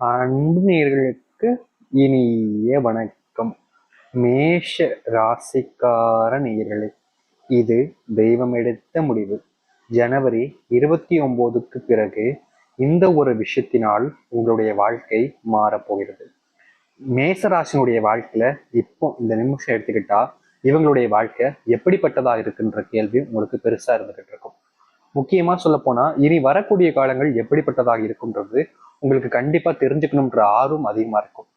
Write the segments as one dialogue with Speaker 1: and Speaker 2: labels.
Speaker 1: அன்பு நேர்களுக்கு இனிய வணக்கம். மேஷ ராசிக்கார நேர்களே இது தெய்வம் எடுத்த முடிவு. ஜனவரி இருபத்தி ஒன்பதுக்கு பிறகு இந்த ஒரு விஷயத்தினால் உங்களுடைய வாழ்க்கை மாறப்போகிறது மேசராசினுடைய வாழ்க்கையில இப்போ இந்த நிமிஷம் எடுத்துக்கிட்டா இவங்களுடைய வாழ்க்கை எப்படிப்பட்டதா இருக்குன்ற கேள்வி உங்களுக்கு பெருசா இருந்துகிட்டு இருக்கும். முக்கியமா சொல்ல போனா இனி வரக்கூடிய காலங்கள் எப்படிப்பட்டதாக இருக்கும்ன்றது உங்களுக்கு கண்டிப்பா தெரிஞ்சுக்கணுன்ற ஆர்வம் அதிகமா இருக்கும்.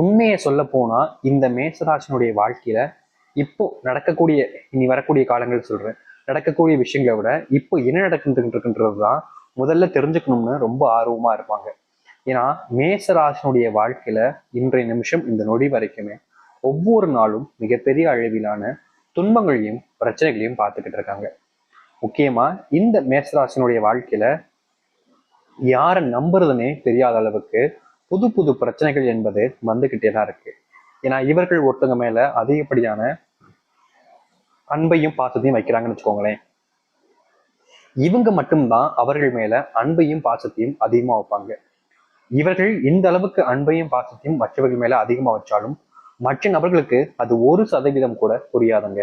Speaker 1: உண்மையை சொல்ல போனா இந்த மேசராசினுடைய வாழ்க்கையில இப்போ நடக்கக்கூடிய இனி வரக்கூடிய காலங்கள் சொல்றேன். நடக்கக்கூடிய விஷயங்களை விட இப்போ என்ன நடக்குன்றது தான் முதல்ல தெரிஞ்சுக்கணும்னு ரொம்ப ஆர்வமா இருப்பாங்க. ஏன்னா மேசராசனுடைய வாழ்க்கையில இன்றைய நிமிஷம் இந்த நொடி வரைக்குமே ஒவ்வொரு நாளும் மிகப்பெரிய அளவிலான துன்பங்களையும் பிரச்சனைகளையும் பார்த்துக்கிட்டு இருக்காங்க. முக்கியமா இந்த மேசராசனுடைய வாழ்க்கையில யாரை நம்புறதுனே தெரியாத அளவுக்கு புது புது பிரச்சனைகள் என்பது வந்துகிட்டே தான் இருக்கு. ஏன்னா இவர்கள் ஒருத்தவங்க மேல அதிகப்படியான அன்பையும் பாசத்தையும் வைக்கிறாங்கன்னு வச்சுக்கோங்களேன். இவங்க மட்டும்தான் அவர்கள் மேல அன்பையும் பாசத்தையும் அதிகமா வைப்பாங்க. இவர்கள் இந்த அளவுக்கு அன்பையும் பாசத்தையும் மற்றவர்கள் மேல அதிகமா வச்சாலும் மற்ற நபர்களுக்கு அது ஒரு சதவீதம் கூட புரியாதுங்க.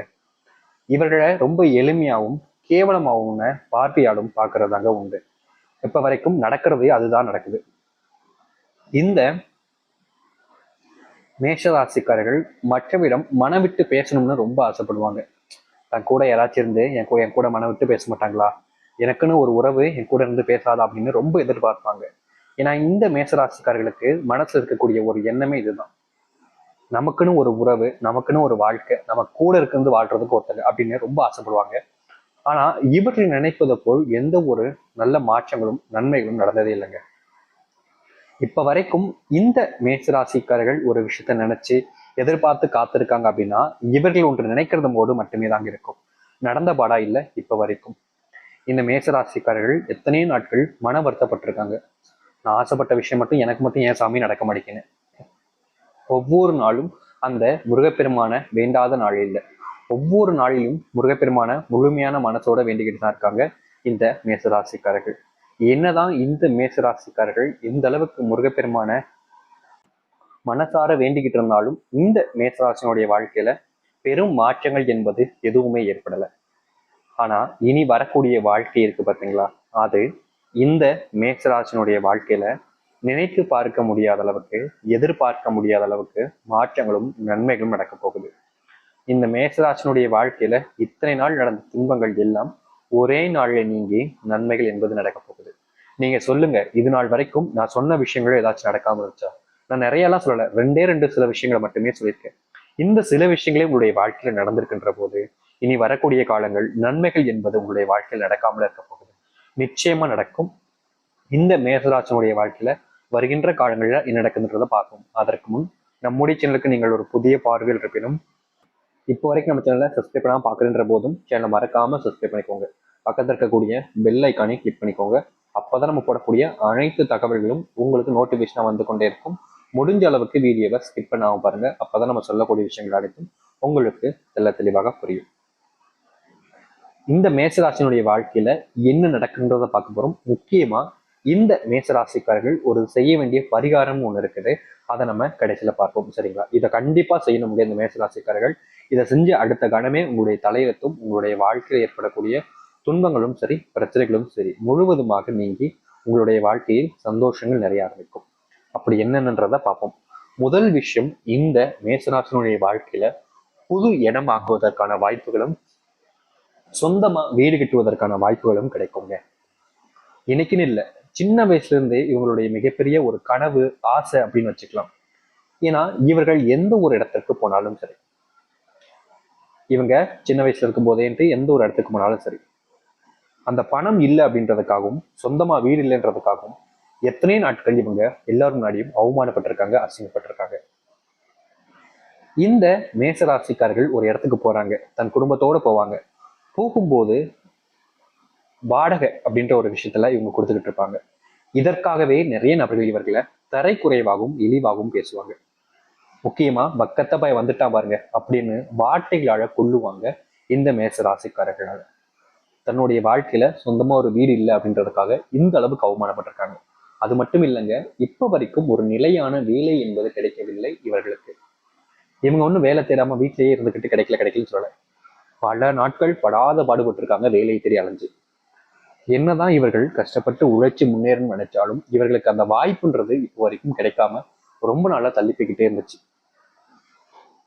Speaker 1: இவர்களை ரொம்ப எளிமையாகவும் கேவலமாகவும் பார்வையாலும் பார்க்கறதாங்க உண்டு. இப்போ வரைக்கும் நடக்கிறது அதுதான் நடக்குது. இந்த மேஷராசிக்காரர்கள் மற்றவிடம் மனம் விட்டு பேசணும்னு ரொம்ப ஆசைப்படுவாங்க. தன் கூட யாராச்சும் இருந்து என் கூட என் கூட மனம் விட்டு பேச மாட்டாங்களா? எனக்குன்னு ஒரு உறவு என் கூட இருந்து பேசாதா அப்படின்னு ரொம்ப எதிர்பார்ப்பாங்க. ஏன்னா இந்த மேசராசிக்காரர்களுக்கு மனசுல இருக்கக்கூடிய ஒரு எண்ணமே இதுதான். நமக்குன்னு ஒரு உறவு நமக்குன்னு ஒரு வாழ்க்கை நம்ம கூட இருந்து வாழ்றதுக்கு ஒருத்தர் அப்படின்னு ரொம்ப ஆசைப்படுவாங்க. ஆனா இவர்கள் நினைப்பதை போல் எந்த ஒரு நல்ல மாற்றங்களும் நன்மைகளும் நடந்ததே இல்லைங்க. இப்ப வரைக்கும் இந்த மேசராசிக்காரர்கள் ஒரு விஷயத்த நினைச்சு எதிர்பார்த்து காத்திருக்காங்க அப்படின்னா இவர்கள் ஒன்று நினைக்கிறது போது மட்டுமே தாங்க இருக்கும். நடந்த பாடா இல்லை இப்ப வரைக்கும். இந்த மேசராசிக்காரர்கள் எத்தனையோ நாட்கள் மன வருத்தப்பட்டிருக்காங்க. நான் ஆசைப்பட்ட விஷயம் மட்டும் எனக்கு மட்டும் ஏன் சாமி நடக்க மாட்டேங்குன்னு ஒவ்வொரு நாளும் அந்த முருகப்பெருமான வேண்டாத நாள் இல்லை. ஒவ்வொரு நாளிலும் முருகப்பெருமான முழுமையான மனசோட வேண்டிக்கிட்டு தான் இருக்காங்க இந்த மேசராசிக்காரர்கள். என்னதான் இந்த மேசராசிக்காரர்கள் இந்த அளவுக்கு முருகப்பெருமான மனசார வேண்டிக்கிட்டு இருந்தாலும் இந்த மேசராசினுடைய வாழ்க்கையில பெரும் மாற்றங்கள் என்பது எதுவுமே ஏற்படல. ஆனா இனி வரக்கூடிய வாழ்க்கை இருக்கு பார்த்தீங்களா அது இந்த மேசராசினுடைய வாழ்க்கையில நினைத்து பார்க்க முடியாத அளவுக்கு எதிர்பார்க்க முடியாத அளவுக்கு மாற்றங்களும் நன்மைகளும் நடக்க போகுது. இந்த மேசராசனுடைய வாழ்க்கையில இத்தனை நாள் நடந்த துன்பங்கள் எல்லாம் ஒரே நாள்ல நீங்கி நன்மைகள் என்பது நடக்க போகுது. நீங்க சொல்லுங்க இது நாள் வரைக்கும் நான் சொன்ன விஷயங்களும் ஏதாச்சும் நடக்காம இருந்துச்சா? நான் நிறைய எல்லாம் சொல்லல ரெண்டே ரெண்டு சில விஷயங்களை மட்டுமே சொல்லியிருக்கேன். இந்த சில விஷயங்களே உங்களுடைய வாழ்க்கையில நடந்திருக்கின்ற போது இனி வரக்கூடிய காலங்கள் நன்மைகள் என்பது உங்களுடைய வாழ்க்கையில் நடக்காமல் இருக்க போகுது. நிச்சயமா நடக்கும். இந்த மேசராசனுடைய வாழ்க்கையில வருகின்ற காலங்களில் என்ன நடக்குதுன்றதை பார்க்கும் அதற்கு முன் நம்முடைய சேனலுக்கு நீங்கள் ஒரு புதிய பார்வையில் இருப்பினும் இப்போ வரைக்கும் நம்ம சேனலை சப்ஸ்கிரைப் பண்ணாமல் பார்க்குறன்ற போதும் சேனலை மறக்காம சப்ஸ்கிரைப் பண்ணிக்கோங்க. பக்கத்தில் இருக்கக்கூடிய பெல் ஐக்கானையும் கிளிக் பண்ணிக்கோங்க. அப்போதான் நம்ம போடக்கூடிய அனைத்து தகவல்களும் உங்களுக்கு நோட்டிஃபிகேஷனாக வந்து கொண்டே இருக்கும். முடிஞ்ச அளவுக்கு வீடியோவை ஸ்கிப் பண்ணாமல் பாருங்க. அப்போதான் நம்ம சொல்லக்கூடிய விஷயங்கள் அனைத்தும் உங்களுக்கு தெல்ல தெளிவாக புரியும். இந்த மேசராசினுடைய வாழ்க்கையில என்ன நடக்குன்றதை பார்க்க போகிறோம் முக்கியமா இந்த மேசராசிக்காரர்கள் ஒரு செய்ய வேண்டிய பரிகாரம் ஒன்று இருக்குது. அதை நம்ம கடைசியில பார்ப்போம். சரிங்களா? இதை கண்டிப்பா செய்யணும் இந்த மேசராசிக்காரர்கள். இதை செஞ்சு அடுத்த கணமே உங்களுடைய தலையெழுத்தும் உங்களுடைய வாழ்க்கையில் ஏற்படக்கூடிய துன்பங்களும் சரி பிரச்சனைகளும் சரி முழுவதுமாக நீங்கி உங்களுடைய வாழ்க்கையில் சந்தோஷங்கள் நிறைய ஆரம்பிக்கும். அப்படி என்னென்னன்றத பார்ப்போம். முதல் விஷயம் இந்த மேசராசனுடைய வாழ்க்கையில புது இடம் ஆக்குவதற்கான வாய்ப்புகளும் சொந்தமா வீடு கட்டுவதற்கான வாய்ப்புகளும் கிடைக்குங்க. இன்னைக்குன்னு இல்லை சின்ன வயசுல இருந்தே இவங்களுடைய மிகப்பெரிய ஒரு கனவு ஆசை அப்படின்னு வச்சுக்கலாம். ஏன்னா இவர்கள் எந்த ஒரு இடத்திற்கு போனாலும் சரி இவங்க சின்ன வயசுல இருக்கும் போதேன்ட்டு எந்த ஒரு இடத்துக்கு போனாலும் சரி. அந்த பணம் இல்லை அப்படின்றதுக்காகவும் சொந்தமா வீடு இல்லைன்றதுக்காகவும் எத்தனை நாட்கள் இவங்க எல்லாரும் முன்னாடியும் அவமானப்பட்டிருக்காங்க அசிங்கப்பட்டிருக்காங்க. இந்த மேசராசிக்காரர்கள் ஒரு இடத்துக்கு போறாங்க. தன் குடும்பத்தோட போவாங்க. போகும்போது வாடகை அப்படின்ற ஒரு விஷயத்துல இவங்க கொடுத்துக்கிட்டு இருப்பாங்க. இதற்காகவே நிறைய நபர்கள் இவர்களை தரைக்குறைவாகவும் இழிவாகவும் பேசுவாங்க. முக்கியமா பக்கத்தப்பாய் வந்துட்டா பாருங்க அப்படின்னு வார்த்தைகளால கொள்ளுவாங்க இந்த மேச ராசிக்காரர்களால. தன்னுடைய வாழ்க்கையில சொந்தமா ஒரு வீடு இல்லை அப்படின்றதுக்காக இந்த அளவுக்கு அவமானப்பட்டிருக்காங்க. அது மட்டும் இல்லைங்க இப்ப வரைக்கும் ஒரு நிலையான வேலை என்பது கிடைக்கவில்லை இவர்களுக்கு. இவங்க ஒன்றும் வேலை தேடாம வீட்டிலேயே இருந்துக்கிட்டு கிடைக்கல கிடைக்கலன்னு சொல்லல. பல நாட்கள் படாத பாடுபட்டிருக்காங்க வேலையை தேடி அலைஞ்சு. என்னதான் இவர்கள் கஷ்டப்பட்டு உழைச்சி முன்னேறணும்னு நினைச்சாலும் இவர்களுக்கு அந்த வாய்ப்புன்றது இப்போ வரைக்கும் கிடைக்காம ரொம்ப நாளாக தள்ளி போய்கிட்டே இருந்துச்சு.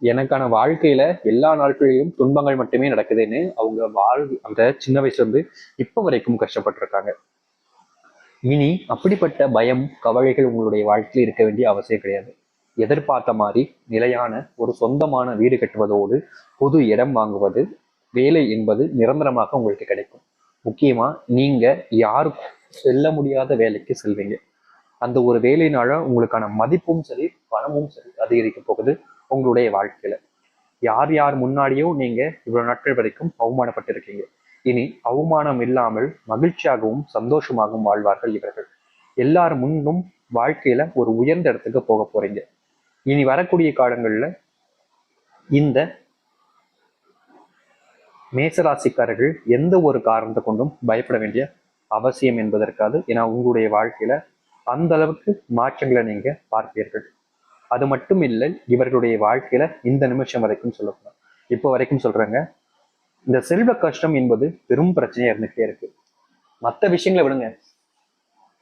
Speaker 1: எனக்கான வாழ்க்கையில எல்லா நாட்களிலும் துன்பங்கள் மட்டுமே நடக்குதுன்னு அவங்க வாழ் அந்த சின்ன வயசுல இருந்து இப்ப வரைக்கும் கஷ்டப்பட்டிருக்காங்க. இனி அப்படிப்பட்ட பயம் கவலைகள் உங்களுடைய வாழ்க்கையில் இருக்க வேண்டிய அவசியம் கிடையாது. எதிர்பார்த்த மாதிரி நிலையான ஒரு சொந்தமான வீடு கட்டுவதோடு புது இடம் வாங்குவது வேலை என்பது நிரந்தரமாக உங்களுக்கு கிடைக்கும். முக்கியமா நீங்க யாருக்கும் செல்ல முடியாத வேலைக்கு செல்வீங்க. அந்த ஒரு வேலையினால உங்களுக்கான மதிப்பும் சரி பணமும் சரி அதிகரிக்க போகுது உங்களுடைய வாழ்க்கையில. யார் யார் முன்னாடியோ நீங்க இவ்வளவு நாட்கள் வரைக்கும் அவமானப்பட்டிருக்கீங்க. இனி அவமானம் இல்லாமல் மகிழ்ச்சியாகவும் சந்தோஷமாகவும் வாழ்வார்கள் இவர்கள். எல்லார் முன்னும் வாழ்க்கையில ஒரு உயர்ந்த இடத்துக்கு போக போறீங்க. இனி வரக்கூடிய காலங்கள்ல இந்த மேசராசிக்காரர்கள் எந்த ஒரு காரணத்தை கொண்டும் பயப்பட வேண்டிய அவசியம் என்பதற்காது. ஏன்னா உங்களுடைய வாழ்க்கையில அந்த அளவுக்கு மாற்றங்களை நீங்க பார்ப்பீர்கள். அது மட்டும் இல்லை இவர்களுடைய வாழ்க்கையில இந்த நிமிஷம் வரைக்கும் சொல்லப்படும். இப்போ வரைக்கும் சொல்றாங்க. இந்த செல்வ கஷ்டம் என்பது பெரும் பிரச்சனையா இருந்துகிட்டே இருக்கு. மற்ற விஷயங்களை விடுங்க.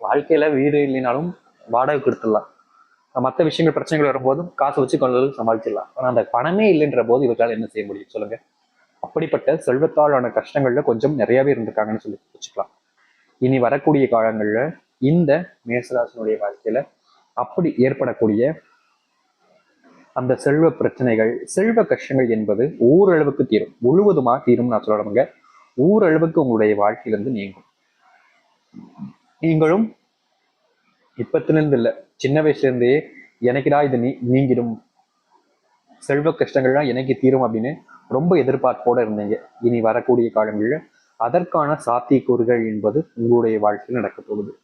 Speaker 1: வாழ்க்கையில வீடு இல்லைனாலும் வாடகை கொடுத்துடலாம். மற்ற விஷயங்கள் பிரச்சனைகள் வரும்போதும் காசை வச்சு கொண்டு சமாளிச்சிடலாம். ஆனா அந்த பணமே இல்லைன்ற போது இவர்களால் என்ன செய்ய முடியும் சொல்லுங்க. அப்படிப்பட்ட செல்வத்தாலான கஷ்டங்கள்ல கொஞ்சம் நிறையவே இருந்திருக்காங்கன்னு சொல்லி வச்சுக்கலாம். இனி வரக்கூடிய காலங்கள்ல இந்த மேசராசனுடைய வாழ்க்கையில அப்படி ஏற்படக்கூடிய அந்த செல்வ பிரச்சனைகள் செல்வ கஷ்டங்கள் என்பது ஓரளவுக்கு தீரும். முழுவதுமா தீரும் நான் சொல்லணுங்க ஓரளவுக்கு உங்களுடைய வாழ்க்கையிலிருந்து நீங்கும். நீங்களும் இப்பத்திலிருந்து இல்லை சின்ன வயசுல இருந்தே எனக்குடா இது நீ நீங்கிடும். செல்வ கஷ்டங்கள்லாம் எனக்கு தீரும் அப்படின்னு ரொம்ப எதிர்பார்ப்போட இருந்தீங்க. இனி வரக்கூடிய காலங்களில் அதற்கான சாத்தியக்கூறுகள் என்பது உங்களுடைய வாழ்க்கையில் நடக்க போகுது.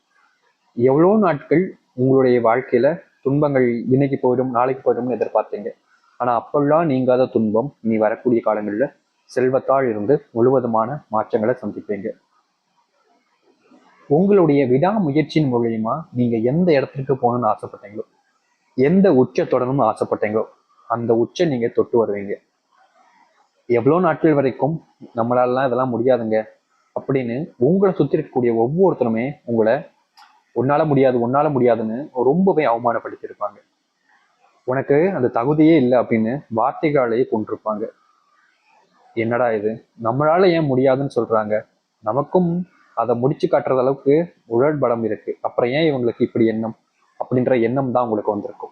Speaker 1: எவ்வளோ நாட்கள் உங்களுடைய வாழ்க்கையில துன்பங்கள் இன்னைக்கு போயிடும் நாளைக்கு போயிடும்னு எதிர்பார்த்தீங்க? ஆனா அப்பெல்லாம் நீங்காத துன்பம் இனி வரக்கூடிய காலங்களில் செல்வத்தால் இருந்து முழுவதுமான மாற்றங்களை சந்திப்பீங்க. உங்களுடைய விடாமுயற்சியின் மூலியமா நீங்க எந்த இடத்துக்கு போகணும்னு ஆசைப்பட்டீங்களோ எந்த உச்ச தொடரணும்னு ஆசைப்பட்டீங்களோ அந்த உச்ச நீங்க தொட்டு வருவீங்க. எவ்வளோ நாட்கள் வரைக்கும் நம்மளாலலாம் இதெல்லாம் முடியாதுங்க. அப்படின்னு உங்களை சுத்தி இருக்கக்கூடிய ஒவ்வொருத்தருமே உங்களை உன்னால முடியாது உன்னால முடியாதுன்னு ரொம்பவே அவமானப்படுத்தியிருப்பாங்க. உனக்கு அந்த தகுதியே இல்லை அப்படின்னு வார்த்தைகளாலேயே கொண்டிருப்பாங்க என்னடா இது? நம்மளால ஏன் முடியாதுன்னு சொல்றாங்க? நமக்கும் அதை முடிச்சு காட்டுறது அளவுக்கு உழல் பலம் இருக்கு. அப்புறம் ஏன் இவங்களுக்கு இப்படி எண்ணம்? அப்படின்ற எண்ணம் தான் உங்களுக்கு வந்திருக்கும்.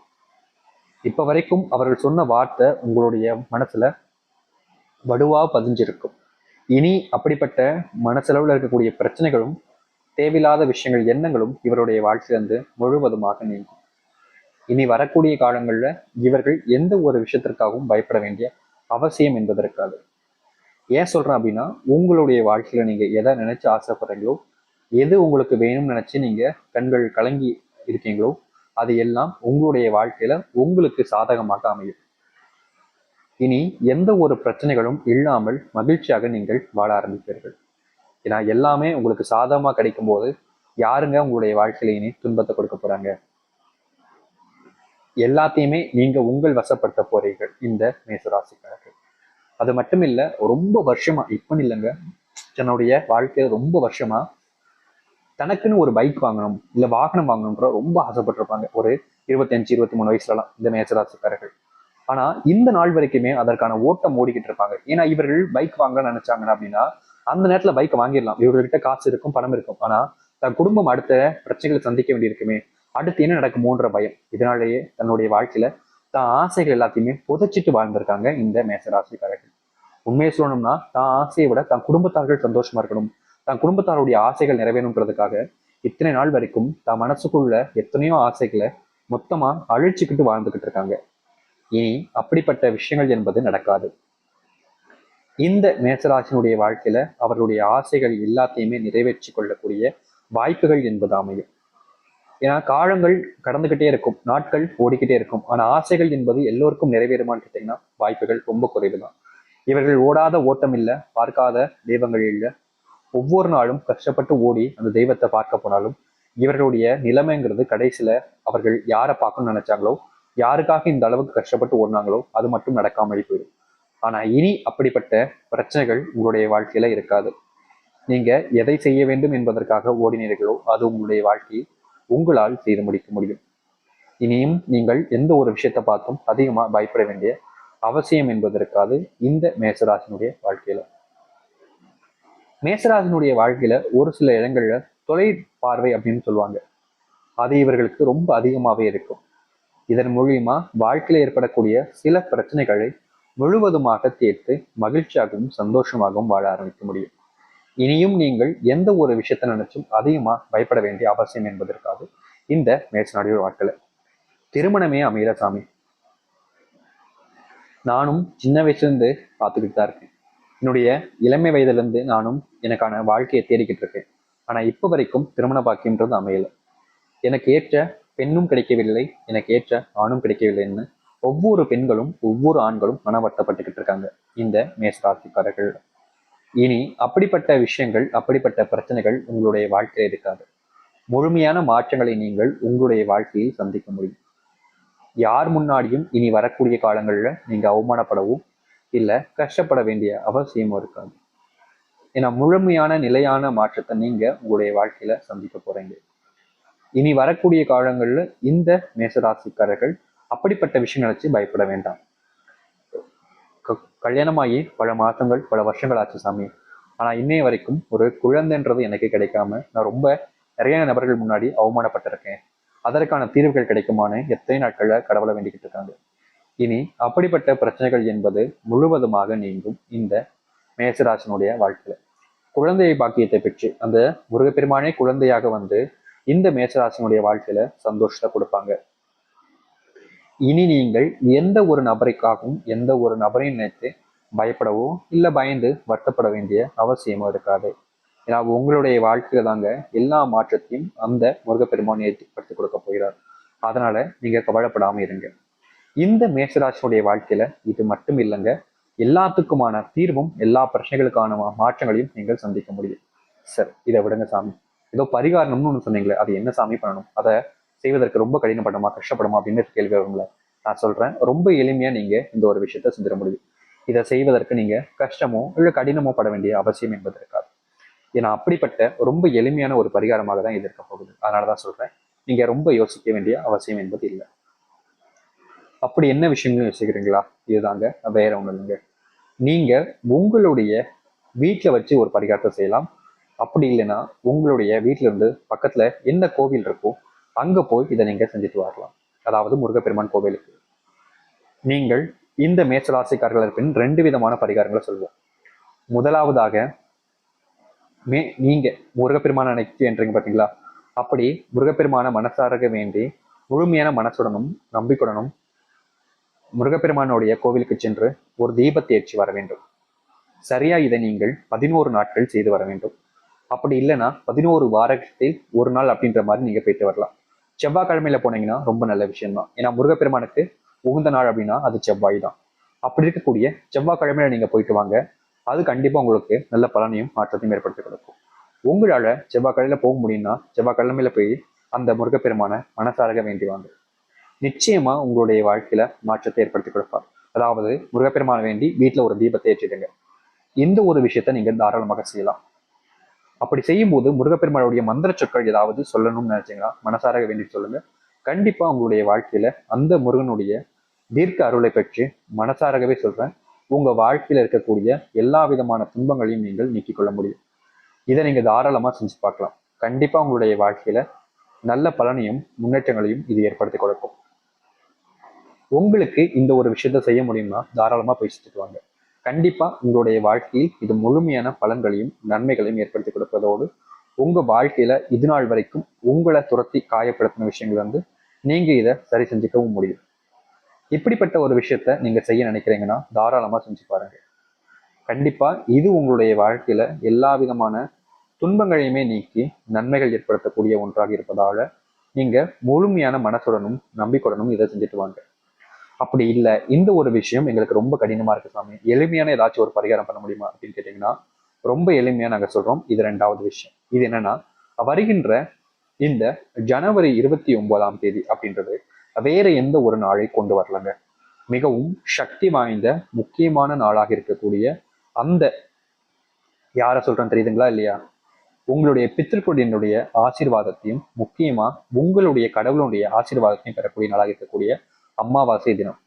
Speaker 1: இப்ப வரைக்கும் அவர்கள் சொன்ன வார்த்தை உங்களுடைய மனசுல வடுவா பதிஞ்சிருக்கும். இனி அப்படிப்பட்ட மனசளவில் இருக்கக்கூடிய பிரச்சனைகளும் தேவையில்லாத விஷயங்கள் எண்ணங்களும் இவருடைய வாழ்க்கையிலிருந்து முழுவதுமாக நீங்கும். இனி வரக்கூடிய காலங்களில் இவர்கள் எந்த ஒரு விஷயத்திற்காகவும் பயப்பட வேண்டிய அவசியம் என்பதற்காக ஏன் சொல்கிறேன் அப்படின்னா உங்களுடைய வாழ்க்கையில் நீங்கள் எதை நினச்சி ஆசைப்படுறீங்களோ எது உங்களுக்கு வேணும்னு நினச்சி நீங்கள் கண்கள் கலங்கி இருக்கீங்களோ அது எல்லாம் உங்களுடைய வாழ்க்கையில் உங்களுக்கு சாதகமாக அமையும். இனி எந்த ஒரு பிரச்சனைகளும் இல்லாமல் மகிழ்ச்சியாக நீங்கள் வாழ ஆரம்பிப்பீர்கள். ஏன்னா எல்லாமே உங்களுக்கு சாதகமா கிடைக்கும் போது யாருங்க உங்களுடைய வாழ்க்கையிலேயே துன்பத்தை கொடுக்க போறாங்க? எல்லாத்தையுமே நீங்க உங்கள் வசப்படுத்த போறீர்கள் இந்த மேசராசிக்காரர்கள். அது மட்டும் இல்ல ரொம்ப வருஷமா இப்பன்னு இல்லைங்க தன்னுடைய வாழ்க்கையில ரொம்ப வருஷமா தனக்குன்னு ஒரு பைக் வாங்கணும் இல்ல வாகனம் வாங்கணும்ன்ற ரொம்ப ஆசைப்பட்டிருப்பாங்க. ஒரு இருபத்தஞ்சு இருபத்தி மூணு வயசுலலாம் இந்த மேசராசிக்காரர்கள். ஆனா இந்த நாள் வரைக்குமே அதற்கான ஓட்டம் ஓடிக்கிட்டு இருப்பாங்க. ஏன்னா இவர்கள் பைக் வாங்க நினைச்சாங்க அப்படின்னா அந்த நேரத்துல பைக்கை வாங்கிடலாம். இவர்கிட்ட காசு இருக்கும் பணம் இருக்கும். ஆனா தன் குடும்பம் அடுத்த பிரச்சனைகளை சந்திக்க வேண்டியிருக்குமே. அடுத்து என்ன நடக்குமோன்ற பயம். இதனாலேயே தன்னுடைய வாழ்க்கையில தான் ஆசைகள் எல்லாத்தையுமே புதைச்சிட்டு வாழ்ந்திருக்காங்க இந்த மேசராசிக்காரர்கள். உண்மையை சொல்லணும்னா தான் ஆசையை விட தன் குடும்பத்தார்கள் சந்தோஷமா இருக்கணும். தன் குடும்பத்தாருடைய ஆசைகள் நிறைவேணுன்றதுக்காக இத்தனை நாள் வரைக்கும் தன் மனசுக்குள்ள எத்தனையோ ஆசைகளை மொத்தமா அழிச்சுக்கிட்டு வாழ்ந்துகிட்டு இருக்காங்க. இனி அப்படிப்பட்ட விஷயங்கள் என்பது நடக்காது. இந்த மேசராசினுடைய வாழ்க்கையில அவர்களுடைய ஆசைகள் எல்லாத்தையுமே நிறைவேற்றி கொள்ளக்கூடிய வாய்ப்புகள் என்பது அமையும். ஏன்னா காலங்கள் கடந்துகிட்டே இருக்கும் நாட்கள் ஓடிக்கிட்டே இருக்கும். ஆனா ஆசைகள் என்பது எல்லோருக்கும் நிறைவேறுமான்னு கேட்டீங்கன்னா வாய்ப்புகள் ரொம்ப குறைவு தான் இவர்கள் ஓடாத ஓட்டம் இல்லை பார்க்காத தெய்வங்கள் இல்லை. ஒவ்வொரு நாளும் கஷ்டப்பட்டு ஓடி அந்த தெய்வத்தை பார்க்க போனாலும் இவர்களுடைய நிலைமைங்கிறது கடைசியில அவர்கள் யாரை பார்க்கணும்னு நினைச்சாங்களோ யாருக்காக இந்த அளவுக்கு கஷ்டப்பட்டு ஓடினாங்களோ அது மட்டும் நடக்காமல் போயிடும். ஆனால் இனி அப்படிப்பட்ட பிரச்சனைகள் உங்களுடைய வாழ்க்கையில இருக்காது. நீங்க எதை செய்ய வேண்டும் என்பதற்காக ஓடினீர்களோ அது உங்களுடைய வாழ்க்கையை உங்களால் செய்து முடிக்க முடியும். இனியும் நீங்கள் எந்த ஒரு விஷயத்தை பார்த்தும் அதிகமா பயப்பட வேண்டிய அவசியம் என்பது இருக்காது இந்த மேசராசினுடைய வாழ்க்கையில. மேசராசினுடைய வாழ்க்கையில ஒரு சில இடங்கள்ல தொலை பார்வை அப்படின்னு சொல்லுவாங்க. அது இவர்களுக்கு ரொம்ப அதிகமாவே இருக்கும். இதன் மூலியமா வாழ்க்கையில ஏற்படக்கூடிய சில பிரச்சனைகளை முழுவதுமாக தீர்த்து மகிழ்ச்சியாகவும் சந்தோஷமாகவும் வாழ ஆரம்பிக்க முடியும். இனியும் நீங்கள் எந்த ஒரு விஷயத்தை நினைச்சும் அதிகமா பயப்பட வேண்டிய அவசியம் என்பதற்காக இந்த மேற்சநாடிய வாழ்க்கையில திருமணமே அமையல சாமி. நானும் சின்ன வயசுலேருந்து பார்த்துக்கிட்டு தான் இருக்கேன். என்னுடைய இளமை வயதுல இருந்து நானும் எனக்கான வாழ்க்கையை தேடிக்கிட்டு இருக்கேன். ஆனா இப்போ வரைக்கும் திருமண பாக்கியன்றது அமையலை. எனக்கு ஏற்ற பெண்ணும் கிடைக்கவில்லை எனக்கு ஏற்ற ஆணும் கிடைக்கவில்லைன்னு ஒவ்வொரு பெண்களும் ஒவ்வொரு ஆண்களும் மனவட்டப்பட்டுக்கிட்டு இருக்காங்க. இந்த மேசராசிக்காரர்கள் இனி அப்படிப்பட்ட விஷயங்கள் அப்படிப்பட்ட பிரச்சனைகள் உங்களுடைய வாழ்க்கையில் இருக்காது. முழுமையான மாற்றங்களை நீங்கள் உங்களுடைய வாழ்க்கையில் சந்திக்க முடியும். யார் முன்னாடியும் இனி வரக்கூடிய காலங்களில் நீங்க அவமானப்படவும் இல்லை கஷ்டப்பட வேண்டிய அவசியமும் இருக்காது. ஏன்னா முழுமையான நிலையான மாற்றத்தை நீங்க உங்களுடைய வாழ்க்கையில சந்திக்க போறீங்க. இனி வரக்கூடிய காலங்களில் இந்த மேசராசிக்காரர்கள் அப்படிப்பட்ட விஷயங்களை நினைச்சு பயப்பட வேண்டாம். க- கல்யாணமாகி பல மாதங்கள் பல வருஷங்கள் ஆச்சு சாமி. ஆனால் இன்னைய வரைக்கும் ஒரு குழந்தைன்றது எனக்கு கிடைக்காம நான் ரொம்ப நிறைய நபர்கள் முன்னாடி அவமானப்பட்டிருக்கேன். அதற்கான தீர்வுகள் கிடைக்குமான்னு எத்தனை நாட்களில் கடவுளை வேண்டிக்கிட்டு இருக்காங்க. இனி அப்படிப்பட்ட பிரச்சனைகள் என்பது முழுவதுமாக நீங்கும் இந்த மேசராசனுடைய வாழ்க்கையில. குழந்தையை பாக்கியத்தை பெற்று அந்த முருகப்பெருமானே குழந்தையாக வந்து இந்த மேசராசனுடைய வாழ்க்கையில சந்தோஷத்தை கொடுப்பாங்க. இனி நீங்கள் எந்த ஒரு நபருக்காகவும் எந்த ஒரு நபரையும் நினைத்து பயப்படவோ இல்லை பயந்து வருத்தப்பட வேண்டிய அவசியமோ இருக்காது. ஏன்னா உங்களுடைய வாழ்க்கையில தாங்க எல்லா மாற்றத்தையும் அந்த முருகப்பெருமான் ஏற்படுத்தி கொடுக்க போகிறார். அதனால நீங்க கவலைப்படாம இருங்க. இந்த மேஷராசினுடைய வாழ்க்கையில இது மட்டும் இல்லைங்க. எல்லாத்துக்குமான தீர்வும் எல்லா பிரச்சனைகளுக்கான மாற்றங்களையும் நீங்கள் சந்திக்க முடியும். சரி இதை விடுங்க சாமி. ஏதோ பரிகாரம்னு ஒன்று சொன்னீங்களே அது என்ன சாமி பண்ணணும்? அதை செய்வதற்கு ரொம்ப கடினப்படுமா கஷ்டப்படுமா அப்படின்னு கேள்வி வரும்ல. நான் சொல்றேன் ரொம்ப எளிமையா நீங்க இந்த ஒரு விஷயத்த செஞ்சிட முடியும். இதை செய்வதற்கு நீங்க கஷ்டமோ இல்லை கடினமோ பட வேண்டிய அவசியம் என்பது இருக்காது. ஏன்னா அப்படிப்பட்ட ரொம்ப எளிமையான ஒரு பரிகாரமாக தான் இது இருக்க போகுது. அதனாலதான் சொல்றேன் நீங்க ரொம்ப யோசிக்க வேண்டிய அவசியம் என்பது இல்லை. அப்படி என்ன விஷயம்னு யோசிக்கிறீங்களா? இதுதாங்க வேற ஒன்றும் இல்லைங்க. நீங்க உங்களுடைய வீட்டில் வச்சு ஒரு பரிகாரத்தை செய்யலாம். அப்படி இல்லைன்னா உங்களுடைய வீட்ல இருந்து பக்கத்துல என்ன கோவில் இருக்கோ அங்கே போய் இதை நீங்கள் செஞ்சுட்டு வரலாம். அதாவது முருகப்பெருமான் கோவிலுக்கு. நீங்கள் இந்த மேசராசிக்காரர்கள் இருப்பின் ரெண்டு விதமான பரிகாரங்களை சொல்வோம். முதலாவதாக மே நீங்க முருகப்பெருமான நினைச்சு என்றீங்க பார்த்தீங்களா அப்படி முருகப்பெருமான மனசாரக வேண்டி முழுமையான மனசுடனும் நம்பிக்கையுடனும் முருகப்பெருமானுடைய கோவிலுக்கு சென்று ஒரு தீபத்தை ஏற்றி வர வேண்டும். சரியா இதை நீங்கள் பதினோரு நாட்கள் செய்து வர வேண்டும். அப்படி இல்லைன்னா பதினோரு வாரத்தில் ஒரு நாள் அப்படின்ற மாதிரி நீங்க போயிட்டு வரலாம். செவ்வாய்க்கிழமையில போனீங்கன்னா ரொம்ப நல்ல விஷயம்தான். ஏன்னா முருகப்பெருமானுக்கு உகந்த நாள் அப்படின்னா அது செவ்வாய் தான் அப்படி இருக்கக்கூடிய செவ்வாய்க்கிழமையில நீங்க போயிட்டு வாங்க. அது கண்டிப்பா உங்களுக்கு நல்ல பலனையும் மாற்றத்தையும் ஏற்படுத்தி கொடுக்கும். உங்களால செவ்வாய்க்கிழமையில போக முடியும்னா செவ்வாய்க்கிழமையில போய் அந்த முருகப்பெருமான மனசாரக வேண்டி வாங்க. நிச்சயமா உங்களுடைய வாழ்க்கையில மாற்றத்தை ஏற்படுத்தி கொடுப்பார். அதாவது முருகப்பெருமான வேண்டி வீட்டுல ஒரு தீபத்தை ஏற்றிடுங்க. எந்த ஒரு விஷயத்த நீங்க தாராளமாக செய்யலாம். அப்படி செய்யும்போது முருகப்பெருமாளுடைய மந்திர சொற்கள் ஏதாவது சொல்லணும்னு நினைச்சீங்கன்னா மனசார வேண்டி சொல்லுங்க. கண்டிப்பா உங்களுடைய வாழ்க்கையில அந்த முருகனுடைய தீர்க்க அருளை பெற்று மனசாரகவே சொல்றேன். உங்க வாழ்க்கையில இருக்கக்கூடிய எல்லா விதமான துன்பங்களையும் நீங்கள் நீக்கிக் கொள்ள முடியும். இதை நீங்க தாராளமா செஞ்சு பார்க்கலாம். கண்டிப்பா உங்களுடைய வாழ்க்கையில நல்ல பலனையும் முன்னேற்றங்களையும் இது ஏற்படுத்தி கொடுக்கும். உங்களுக்கு இந்த ஒரு விஷயத்த செய்ய முடியும்னா தாராளமா போய் வாங்க. கண்டிப்பா உங்களுடைய வாழ்க்கையில் இது முழுமையான பலன்களையும் நன்மைகளையும் ஏற்படுத்தி கொடுப்பதோடு உங்க வாழ்க்கையில இது நாள் வரைக்கும் உங்களை துரத்தி காயப்படுத்தின விஷயங்கள் வந்து நீங்க இதை சரி செஞ்சுக்கவும் முடியும். இப்படிப்பட்ட ஒரு விஷயத்த நீங்க செய்ய நினைக்கிறீங்கன்னா தாராளமா செஞ்சு பாருங்க. கண்டிப்பா இது உங்களுடைய வாழ்க்கையில எல்லா விதமான துன்பங்களையுமே நீக்கி நன்மைகள் ஏற்படுத்தக்கூடிய ஒன்றாக இருப்பதால நீங்க முழுமையான மனசுடனும் நம்பிக்கையுடனும் இதை செஞ்சுட்டு வாங்க. அப்படி இல்லை. இந்த ஒரு விஷயம் எங்களுக்கு ரொம்ப கடினமா இருக்குது சாமி. எளிமையான ஏதாச்சும் ஒரு பரிகாரம் பண்ண முடியுமா அப்படின்னு கேட்டிங்கன்னா ரொம்ப எளிமையாக நாங்கள் சொல்கிறோம் இது ரெண்டாவது விஷயம். இது என்னன்னா வருகின்ற இந்த ஜனவரி இருபத்தி ஒன்பதாம் தேதி அப்படின்றது வேற எந்த ஒரு நாளை கொண்டு வரலங்க. மிகவும் சக்தி வாய்ந்த முக்கியமான நாளாக இருக்கக்கூடிய அந்த யாரை சொல்றேன்னு தெரியுதுங்களா இல்லையா? உங்களுடைய பித்திருக்குடியினுடைய ஆசீர்வாதத்தையும் முக்கியமா உங்களுடைய கடவுளுடைய ஆசீர்வாதத்தையும் பெறக்கூடிய நாளாக இருக்கக்கூடிய அம்மாவாசை தினம்.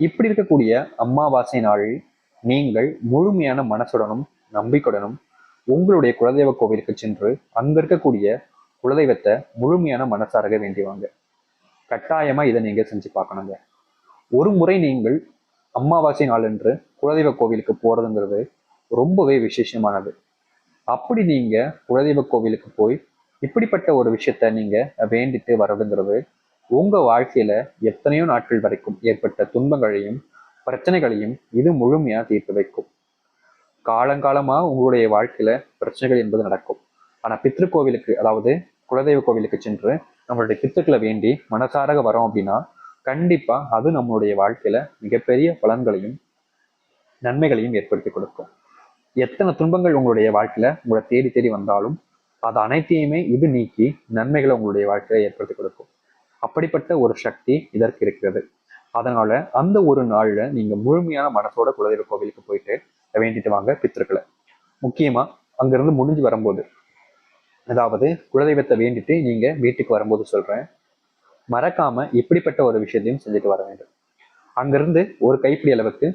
Speaker 1: இப்படி இருக்கக்கூடிய அம்மாவாசை நாளில் நீங்கள் முழுமையான மனசுடனும் நம்பிக்கையுடனும் உங்களுடைய குலதெய்வ கோவிலுக்கு சென்று அங்க இருக்கக்கூடிய குலதெய்வத்தை முழுமையான மனசாரக வேண்டிவாங்க. கட்டாயமா இதை நீங்க செஞ்சு பார்க்கணுங்க. ஒரு முறை நீங்கள் அம்மாவாசை நாளன்று குலதெய்வ கோவிலுக்கு போறதுங்கிறது ரொம்பவே விசேஷமானது. அப்படி நீங்க குலதெய்வ கோவிலுக்கு போய் இப்படிப்பட்ட ஒரு விஷயத்த நீங்க வேண்டிட்டு வர்றதுங்கிறது உங்க வாழ்க்கையில எத்தனையோ நாட்கள் வரைக்கும் ஏற்பட்ட துன்பங்களையும் பிரச்சனைகளையும் இது முழுமையா தீர்த்து வைக்கும். காலங்காலமா உங்களுடைய வாழ்க்கையில பிரச்சனைகள் என்பது நடக்கும். ஆனா பித்ரு கோவிலுக்கு அதாவது குலதெய்வ கோவிலுக்கு சென்று நம்மளுடைய பித்துக்களை வேண்டி மனசாரக வரோம் அப்படின்னா கண்டிப்பா அது நம்மளுடைய வாழ்க்கையில மிகப்பெரிய பலன்களையும் நன்மைகளையும் ஏற்படுத்தி கொடுக்கும். எத்தனை துன்பங்கள் உங்களுடைய வாழ்க்கையில உங்களை தேடி தேடி வந்தாலும் அது அனைத்தையுமே இது நீக்கி நன்மைகளை உங்களுடைய வாழ்க்கையில ஏற்படுத்தி கொடுக்கும். அப்படிப்பட்ட ஒரு சக்தி இதற்கு இருக்கிறது. அதனால அந்த ஒரு நாள்ல நீங்க முழுமையான மனசோட குலதெய்வ கோவிலுக்கு போயிட்டு வேண்டிட்டு வாங்க பித்திருக்களை. முக்கியமா அங்கிருந்து முடிஞ்சு வரும்போது. அதாவது குலதெய்வத்தை வேண்டிட்டு நீங்க வீட்டுக்கு வரும்போது சொல்றேன். மறக்காம இப்படிப்பட்ட ஒரு விஷயத்தையும் செஞ்சுட்டு வர வேண்டும். அங்கிருந்து ஒரு கைப்பிடி அளவுக்கு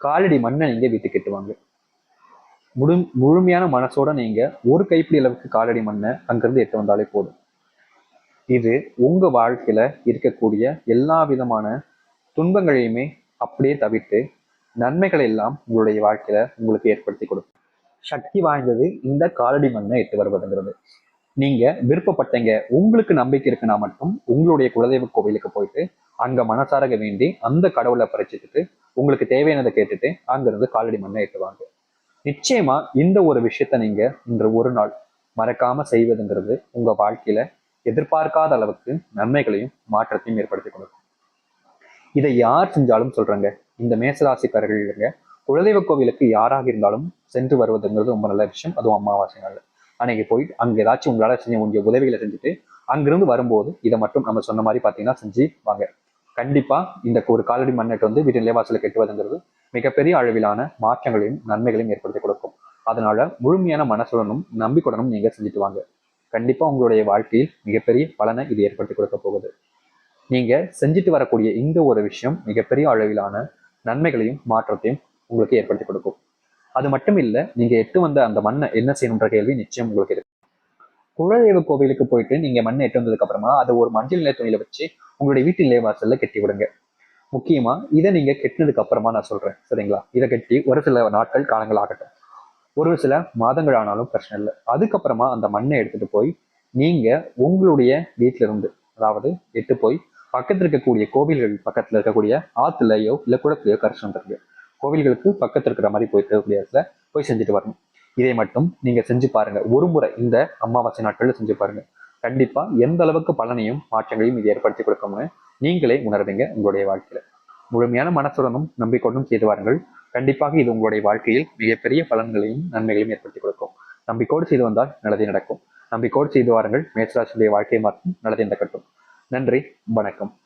Speaker 1: காலடி மண்ணை நீங்க வீட்டுக்கு எட்டுவாங்க முழு முழுமையான மனசோட நீங்க ஒரு கைப்பிடி அளவுக்கு காலடி மண்ணை அங்கிருந்து எட்டு வந்தாலே போதும். இது உங்க வாழ்க்கையில இருக்கக்கூடிய எல்லா விதமான துன்பங்களையுமே அப்படியே தவிர்த்து நன்மைகளை எல்லாம் உங்களுடைய வாழ்க்கையில உங்களுக்கு ஏற்படுத்தி கொடுக்கும். சக்தி வாய்ந்தது இந்த காலடி மண்ணை எட்டு வருவதுங்கிறது. நீங்க விருப்பப்பட்டீங்க உங்களுக்கு நம்பிக்கை இருக்குன்னா மட்டும் உங்களுடைய குலதெய்வ கோவிலுக்கு போயிட்டு அங்க மனசாரக வேண்டி அந்த கடவுளை பறிச்சுட்டு உங்களுக்கு தேவையானதை கேட்டுட்டு அங்கிருந்து காலடி மண்ணை எட்டுவாங்க நிச்சயமா இந்த ஒரு விஷயத்த நீங்க இன்று ஒரு நாள் மறக்காம செய்வதுங்கிறது உங்க வாழ்க்கையில எதிர்பார்க்காத அளவுக்கு நன்மைகளையும் மாற்றத்தையும் ஏற்படுத்தி கொடுக்கும். இதை யார் செஞ்சாலும் சொல்றாங்க இந்த மேசராசிக்காரர்கள் குலதெய்வ கோவிலுக்கு யாராக இருந்தாலும் சென்று வருவதுங்கிறது ரொம்ப நல்ல விஷயம். அதுவும் அமாவாசை நாள் அன்னைக்கு போய் அங்க ஏதாச்சும் உங்களால செஞ்ச முடிஞ்ச உதவிகளை செஞ்சுட்டு அங்கிருந்து வரும்போது இதை மட்டும் நம்ம சொன்ன மாதிரி பார்த்தீங்கன்னா செஞ்சு வாங்க. கண்டிப்பா இந்த ஒரு காலடி மண்ணெட்டு வந்து வீட்டின் நிலைவாசலை கெட்டுவதுங்கிறது மிகப்பெரிய அளவிலான மாற்றங்களையும் நன்மைகளையும் ஏற்படுத்தி கொடுக்கும். அதனால முழுமையான மனசுடனும் நம்பிக்கையுடனும் நீங்க செஞ்சுட்டு வாங்க. கண்டிப்பா உங்களுடைய வாழ்க்கையில் மிகப்பெரிய பலனை இது ஏற்படுத்தி கொடுக்க போகுது. நீங்க செஞ்சுட்டு வரக்கூடிய இந்த ஒரு விஷயம் மிகப்பெரிய அளவிலான நன்மைகளையும் மாற்றத்தையும் உங்களுக்கு ஏற்படுத்தி கொடுக்கும். அது மட்டும் இல்ல நீங்க எட்டு வந்த அந்த மண்ணை என்ன செய்யணுன்ற கேள்வி நிச்சயம் உங்களுக்கு இருக்கு. குலதெய்வ கோவிலுக்கு போயிட்டு நீங்க மண்ணை எட்டு வந்ததுக்கு அப்புறமா அதை ஒரு மஞ்சள் நிலை துணியில வச்சு உங்களுடைய வீட்டு நிலைவாசல்ல கட்டி விடுங்க. முக்கியமா இதை நீங்க கெட்டினதுக்கு அப்புறமா நான் சொல்றேன். சரிங்களா? இதை கட்டி ஒரு சில நாட்கள் காலங்கள் ஆகட்டும். ஒரு சில மாதங்கள் ஆனாலும் பிரச்சனை இல்லை. அதுக்கப்புறமா அந்த மண்ணை எடுத்துட்டு போய் நீங்க உங்களுடைய வீட்டில இருந்து அதாவது எட்டு போய் பக்கத்துல இருக்கக்கூடிய கோவில்கள் பக்கத்துல இருக்கக்கூடிய ஆத்துலயோ இல்ல குளத்துலயோ கரைச்சு வந்துருங்க கோவில்களுக்கு பக்கத்துல இருக்கிற மாதிரி போய் இருக்கக்கூடிய இடத்துல போய் செஞ்சுட்டு வரணும். இதை மட்டும் நீங்க செஞ்சு பாருங்க. ஒரு முறை இந்த அமாவாசை நாட்கள்ல செஞ்சு பாருங்க. கண்டிப்பா எந்த அளவுக்கு பலனையும் மாற்றங்களையும் இது ஏற்படுத்தி கொடுக்கும்னு நீங்களே உணர்வீங்க உங்களுடைய வாழ்க்கையில. முழுமையான மனசுடனும் நம்பிக்கொண்டும் செய்து வாருங்கள். கண்டிப்பாக இது உங்களுடைய வாழ்க்கையில் மிகப்பெரிய பலன்களையும் நன்மைகளையும் ஏற்படுத்தி கொடுக்கும். நம்பிக்கோடு செய்து வந்தால் நல்லது நடக்கும். நம்பிக்கோடு செய்து வாருங்கள். மேசராசியுடைய வாழ்க்கையை மாற்றும் நல்லதே நடக்கட்டும். நன்றி. வணக்கம்.